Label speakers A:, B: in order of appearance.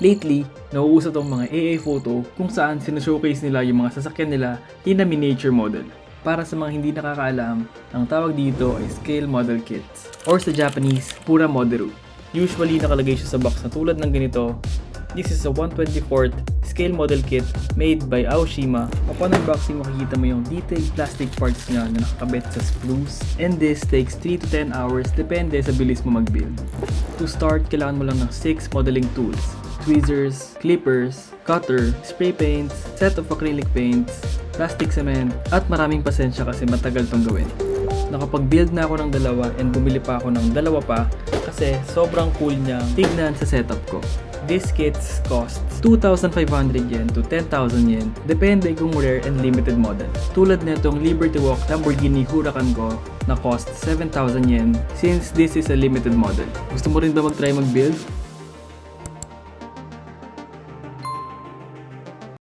A: Lately, nauuso tong mga AA photo kung saan sinashowcase nila yung mga sasakyan nila in a miniature model. Para sa mga hindi nakakaalam, ang tawag dito ay scale model kits or sa Japanese, pura modelu. Usually nakalagay siya sa box na tulad ng ganito. This is a 124th scale model kit made by Aoshima. Upon unboxing, makikita mo yung detailed plastic parts niya na nakakabit sa sprues. And this takes 3 to 10 hours depende sa bilis mo mag-build. To start, kailangan mo lang ng 6 modeling tools. Tweezers, clippers, cutter, spray paints, set of acrylic paints, plastic cement, at maraming pasensya kasi matagal tong gawin. Nakapag-build na ako ng dalawa and bumili pa ako ng dalawa pa kasi sobrang cool niya tignan sa setup ko. This kits costs 2,500 yen to 10,000 yen depende kung rare and limited model. Tulad nitong Liberty Walk Lamborghini Huracan ko na cost 7,000 yen since this is a limited model. Gusto mo rin ba mag-try mag-build?